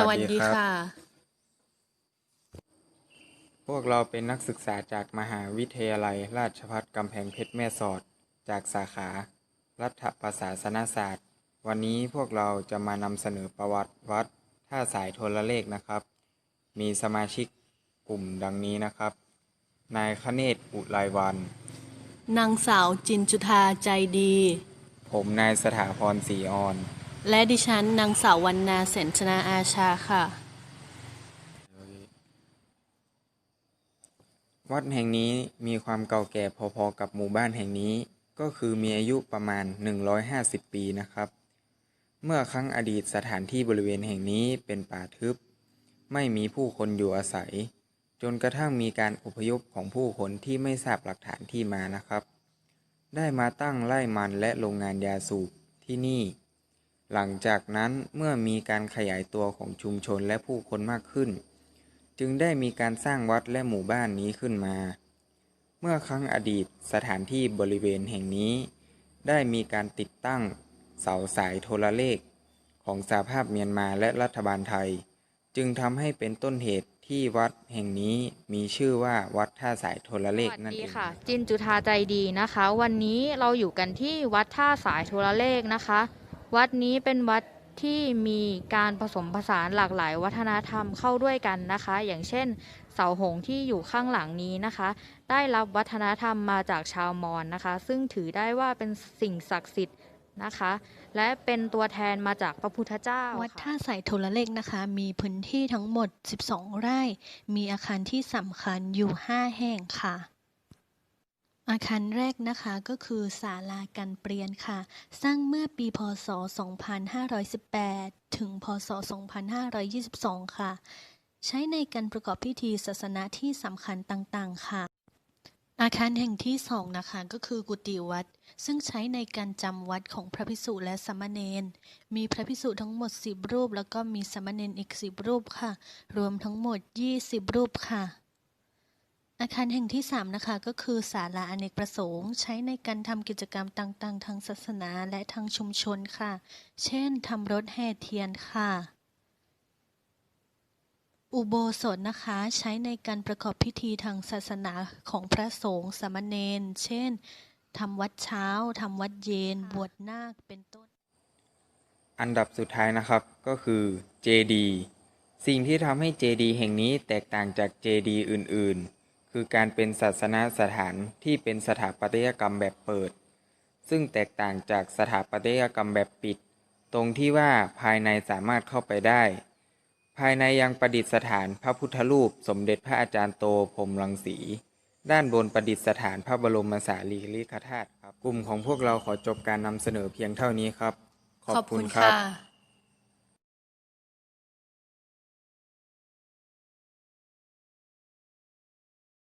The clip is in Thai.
สวัสดีครับค่ะพวกเราเป็นนักศึกษาจากมหาวิทยาลัย ราชภัฏกำแพงเพชรแม่สอด จากสาขา รัฐประศาสนศาสตร์ วันนี้พวกเราจะมานำเสนอประวัติวัดท่าสายโทรเลขนะครับ มีสมาชิกกลุ่มดังนี้นะครับ นายคเนศอุไรวัน นางสาวจินจุธาใจดี ผมนายสถาพรศรีออน และดิฉันนางสาววรรณาเสนชนาอาชาค่ะ วัดแห่งนี้มีความเก่าแก่พอๆกับหมู่บ้านแห่งนี้ ก็คือมีอายุประมาณ 150 ปีนะครับ เมื่อครั้งอดีตสถานที่บริเวณแห่งนี้เป็นป่าทึบ ไม่มีผู้คนอยู่อาศัย จนกระทั่งมีการอพยพของผู้คนที่ไม่ทราบหลักฐานที่มานะครับ ได้มาตั้งไร่มันและโรงงานยาสูบที่นี่ หลังจากนั้นเมื่อมีการขยายตัวของชุมชนและผู้คนมากขึ้น จึงได้มีการสร้างวัดและหมู่บ้านนี้ขึ้นมา เมื่อครั้งอดีตสถานที่บริเวณแห่งนี้ ได้มีการติดตั้งเสาสายโทรเลข ของสหภาพเมียนมาและรัฐบาลไทย จึงทำให้เป็นต้นเหตุที่วัดแห่งนี้มีชื่อว่าวัดท่าสายโทรเลขสวัสนั่นดีเองค่ะครับจินจุธาใจดีนะคะ วันนี้เราอยู่กันที่วัดท่าสายโทรเลขนะคะ วัดนี้เป็นวัดที่มีการผสมผสานหลากหลายวัฒนธรรมเข้าด้วยกันนะคะ อย่างเช่น เสาหงที่อยู่ข้างหลังนี้นะคะ ได้รับวัฒนธรรมมาจากชาวมอญนะคะ ซึ่งถือได้ว่าเป็นสิ่งศักดิ์สิทธิ์นะคะ และเป็นตัวแทนมาจากพระพุทธเจ้าวัดท่าสายโทรเลขนะคะ มีพื้นที่ทั้งหมด 12 ไร่ มีอาคารที่สำคัญอยู่ 5 แห่งค่ะ อาคารแรกนะคะก็คือศาลากันเปลี่ยนค่ะ สร้างเมื่อปีพศ 2518 ถึงพศ 2522 ค่ะ ใช้ในการประกอบพิธีศาสนาที่สำคัญต่างๆ ค่ะ อาคารแห่งที่สองนะคะก็คือกุฏิวัด ซึ่งใช้ในการจำวัดของพระภิกษุและสามเณรมีพระภิกษุทั้งหมด 10 รูป แล้วก็มีสามเณรอีก 10 รูปค่ะ รวมทั้งหมด 20 รูปค่ะ อาคารแห่งที่ 3 นะคะ ก็คือศาลาอเนกประสงค์ใช้ในการทำกิจกรรมต่างๆ ทางศาสนาและทางชุมชนค่ะ เช่นทำรถแห่เทียนค่ะ อุโบสถนะคะใช้ในการประกอบพิธีทางศาสนาของพระสงฆ์สามเณรเช่นทำวัดเช้าทำวัดเย็น บวชนาคเป็นต้น อันดับสุดท้ายนะครับก็คือเจดีสิ่งที่ทำให้เจดีแห่งนี้แตกต่างจากเจดีอื่นๆ คือการเป็นศาสนสถานที่เป็นสถาปัตยกรรมแบบเปิด ซึ่งแตกต่างจากสถาปัตยกรรมแบบปิด ตรงที่ว่าภายในสามารถเข้าไปได้ ภายในยังประดิษฐานพระพุทธรูป สมเด็จพระอาจารย์โตพรมรังสี ด้านบนประดิษฐานพระบรมสารีริกธาตุครับกลุ่มของพวกเราขอจบการนำเสนอเพียงเท่านี้ครับ ขอบคุณครับ